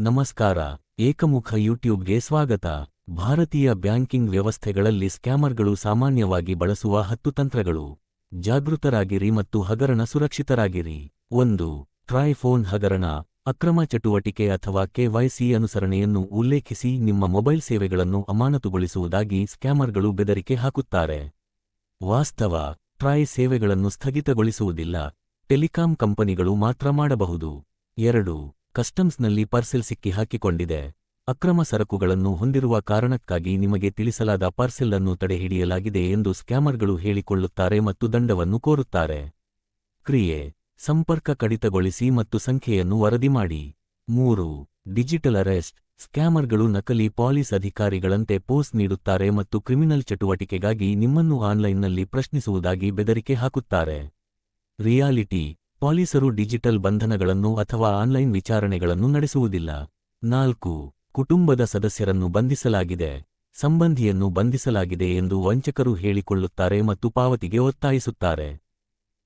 ನಮಸ್ಕಾರ, ಏಕಮುಖ ಯೂಟ್ಯೂಬ್ಗೆ ಸ್ವಾಗತ. ಭಾರತೀಯ ಬ್ಯಾಂಕಿಂಗ್ ವ್ಯವಸ್ಥೆಗಳಲ್ಲಿ ಸ್ಕ್ಯಾಮರ್ಗಳು ಸಾಮಾನ್ಯವಾಗಿ ಬಳಸುವ ಹತ್ತು ತಂತ್ರಗಳು. ಜಾಗೃತರಾಗಿರಿ ಮತ್ತು ಹಗರಣ ಸುರಕ್ಷಿತರಾಗಿರಿ. ಒಂದು ಟ್ರೈ ಫೋನ್ ಹಗರಣ, ಅಕ್ರಮ ಚಟುವಟಿಕೆ ಅಥವಾ ಕೆವೈಸಿ ಅನುಸರಣೆಯನ್ನು ಉಲ್ಲೇಖಿಸಿ ನಿಮ್ಮ ಮೊಬೈಲ್ ಸೇವೆಗಳನ್ನು ಅಮಾನತುಗೊಳಿಸುವುದಾಗಿ ಸ್ಕ್ಯಾಮರ್ಗಳು ಬೆದರಿಕೆ ಹಾಕುತ್ತಾರೆ. ವಾಸ್ತವ ಟ್ರಾಯ್ ಸೇವೆಗಳನ್ನು ಸ್ಥಗಿತಗೊಳಿಸುವುದಿಲ್ಲ. ಟೆಲಿಕಾಂ ಕಂಪನಿಗಳು ಮಾತ್ರ ಮಾಡಬಹುದು. ಎರಡು ಕಸ್ಟಮ್ಸ್ನಲ್ಲಿ ಪಾರ್ಸೆಲ್ ಸಿಕ್ಕಿ ಹಾಕಿಕೊಂಡಿದೆ. ಅಕ್ರಮ ಸರಕುಗಳನ್ನು ಹೊಂದಿರುವ ಕಾರಣಕ್ಕಾಗಿ ನಿಮಗೆ ತಿಳಿಸಲಾದ ಪಾರ್ಸೆಲ್ ಅನ್ನು ತಡೆಹಿಡಿಯಲಾಗಿದೆ ಎಂದು ಸ್ಕ್ಯಾಮರ್ಗಳು ಹೇಳಿಕೊಳ್ಳುತ್ತಾರೆ ಮತ್ತು ದಂಡವನ್ನು ಕೋರುತ್ತಾರೆ. ಕ್ರಿಯೆ, ಸಂಪರ್ಕ ಕಡಿತಗೊಳಿಸಿ ಮತ್ತು ಸಂಖ್ಯೆಯನ್ನು ವರದಿ ಮಾಡಿ. ಮೂರು, ಡಿಜಿಟಲ್ ಅರೆಸ್ಟ್, ಸ್ಕ್ಯಾಮರ್ಗಳು ನಕಲಿ ಪೊಲೀಸ್ ಅಧಿಕಾರಿಗಳಂತೆ ಪೋಸ್ಟ್ ನೀಡುತ್ತಾರೆ ಮತ್ತು ಕ್ರಿಮಿನಲ್ ಚಟುವಟಿಕೆಗಾಗಿ ನಿಮ್ಮನ್ನು ಆನ್ಲೈನ್ನಲ್ಲಿ ಪ್ರಶ್ನಿಸುವುದಾಗಿ ಬೆದರಿಕೆ ಹಾಕುತ್ತಾರೆ. ರಿಯಾಲಿಟಿ ಪಾಲಿಸರು ಡಿಜಿಟಲ್ ಬಂಧನಗಳನ್ನು ಅಥವಾ ಆನ್ಲೈನ್ ವಿಚಾರಣೆಗಳನ್ನು ನಡೆಸುವುದಿಲ್ಲ. ನಾಲ್ಕು, ಕುಟುಂಬದ ಸದಸ್ಯರನ್ನು ಬಂಧಿಸಲಾಗಿದೆ. ಸಂಬಂಧಿಯನ್ನು ಬಂಧಿಸಲಾಗಿದೆ ಎಂದು ವಂಚಕರು ಹೇಳಿಕೊಳ್ಳುತ್ತಾರೆ ಮತ್ತು ಪಾವತಿಗೆ ಒತ್ತಾಯಿಸುತ್ತಾರೆ.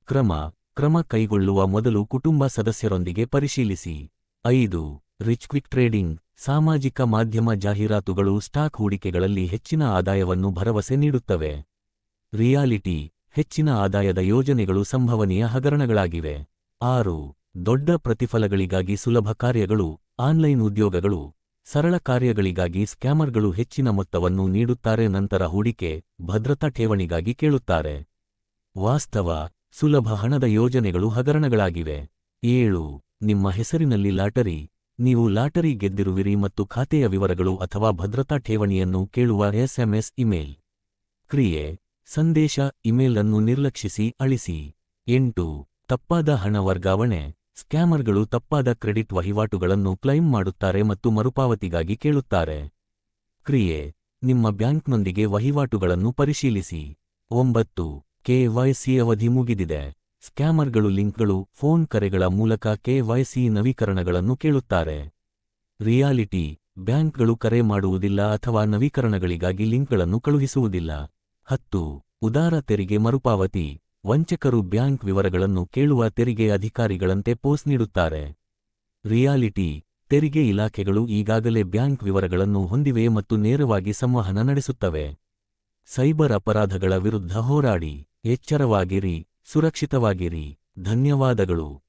ಕ್ರಮ ಕ್ರಮ ಕೈಗೊಳ್ಳುವ ಮೊದಲು ಕುಟುಂಬ ಸದಸ್ಯರೊಂದಿಗೆ ಪರಿಶೀಲಿಸಿ. ಐದು, ರಿಚ್ ಕ್ವಿಕ್ ಟ್ರೇಡಿಂಗ್, ಸಾಮಾಜಿಕ ಮಾಧ್ಯಮ ಜಾಹೀರಾತುಗಳು ಸ್ಟಾಕ್ ಹೂಡಿಕೆಗಳಲ್ಲಿ ಹೆಚ್ಚಿನ ಆದಾಯವನ್ನು ಭರವಸೆ ನೀಡುತ್ತವೆ. ರಿಯಾಲಿಟಿ ಹೆಚ್ಚಿನ ಆದಾಯದ ಯೋಜನೆಗಳು ಸಂಭವನೀಯ ಹಗರಣಗಳಾಗಿವೆ. ಆರು. ದೊಡ್ಡ ಪ್ರತಿಫಲಗಳಿಗಾಗಿ ಸುಲಭ ಕಾರ್ಯಗಳು, ಆನ್ಲೈನ್ ಉದ್ಯೋಗಗಳು, ಸರಳ ಕಾರ್ಯಗಳಿಗಾಗಿ ಸ್ಕ್ಯಾಮರ್ಗಳು ಹೆಚ್ಚಿನ ಮೊತ್ತವನ್ನು ನೀಡುತ್ತಾರೆ ನಂತರ ಹೂಡಿಕೆ, ಭದ್ರತಾ ಠೇವಣಿಗಾಗಿ ಕೇಳುತ್ತಾರೆ. ವಾಸ್ತವ, ಸುಲಭ ಹಣದ ಯೋಜನೆಗಳು ಹಗರಣಗಳಾಗಿವೆ. ಏಳು. ನಿಮ್ಮ ಹೆಸರಿನಲ್ಲಿ ಲಾಟರಿ, ನೀವು ಲಾಟರಿ ಗೆದ್ದಿರುವಿರಿ ಮತ್ತು ಖಾತೆಯ ವಿವರಗಳು ಅಥವಾ ಭದ್ರತಾ ಠೇವಣಿಯನ್ನು ಕೇಳುವ ಎಸ್ಎಂಎಸ್ ಇಮೇಲ್. ಕ್ರಿಯೆ ಸಂದೇಶ, ಇಮೇಲ್ ಅನ್ನು ನಿರ್ಲಕ್ಷಿಸಿ, ಅಳಿಸಿ. ಎಂಟು, ತಪ್ಪಾದ ಹಣ ವರ್ಗಾವಣೆ. ಸ್ಕ್ಯಾಮರ್ಗಳು ತಪ್ಪಾದ ಕ್ರೆಡಿಟ್ ವಹಿವಾಟುಗಳನ್ನು ಕ್ಲೈಮ್ ಮಾಡುತ್ತಾರೆ ಮತ್ತು ಮರುಪಾವತಿಗಾಗಿ ಕೇಳುತ್ತಾರೆ. ಕ್ರಿಯೆ, ನಿಮ್ಮ ಬ್ಯಾಂಕ್ನೊಂದಿಗೆ ವಹಿವಾಟುಗಳನ್ನು ಪರಿಶೀಲಿಸಿ. ಒಂಬತ್ತು, ಕೆವೈಸಿ ಅವಧಿ ಮುಗಿದಿದೆ. ಸ್ಕ್ಯಾಮರ್ಗಳು ಲಿಂಕ್ಗಳು, ಫೋನ್ ಕರೆಗಳ ಮೂಲಕ ಕೆವೈಸಿ ನವೀಕರಣಗಳನ್ನು ಕೇಳುತ್ತಾರೆ. ರಿಯಾಲಿಟಿ, ಬ್ಯಾಂಕ್ಗಳು ಕರೆ ಮಾಡುವುದಿಲ್ಲ ಅಥವಾ ನವೀಕರಣಗಳಿಗಾಗಿ ಲಿಂಕ್ಗಳನ್ನು ಕಳುಹಿಸುವುದಿಲ್ಲ. ಹತ್ತು, ಉದಾರ ತೆರಿಗೆ ಮರುಪಾವತಿ, ವಂಚಕರು ಬ್ಯಾಂಕ್ ವಿವರಗಳನ್ನು ಕೇಳುವ ತೆರಿಗೆ ಅಧಿಕಾರಿಗಳಂತೆ ಪೋಸ್ಟ್ ನೀಡುತ್ತಾರೆ. ರಿಯಾಲಿಟಿ, ತೆರಿಗೆ ಇಲಾಖೆಗಳು ಈಗಾಗಲೇ ಬ್ಯಾಂಕ್ ವಿವರಗಳನ್ನು ಹೊಂದಿವೆ ಮತ್ತು ನೇರವಾಗಿ ಸಂವಹನ ನಡೆಸುತ್ತವೆ. ಸೈಬರ್ ಅಪರಾಧಗಳ ವಿರುದ್ಧ ಹೋರಾಡಿ, ಎಚ್ಚರವಾಗಿರಿ, ಸುರಕ್ಷಿತವಾಗಿರಿ, ಧನ್ಯವಾದಗಳು.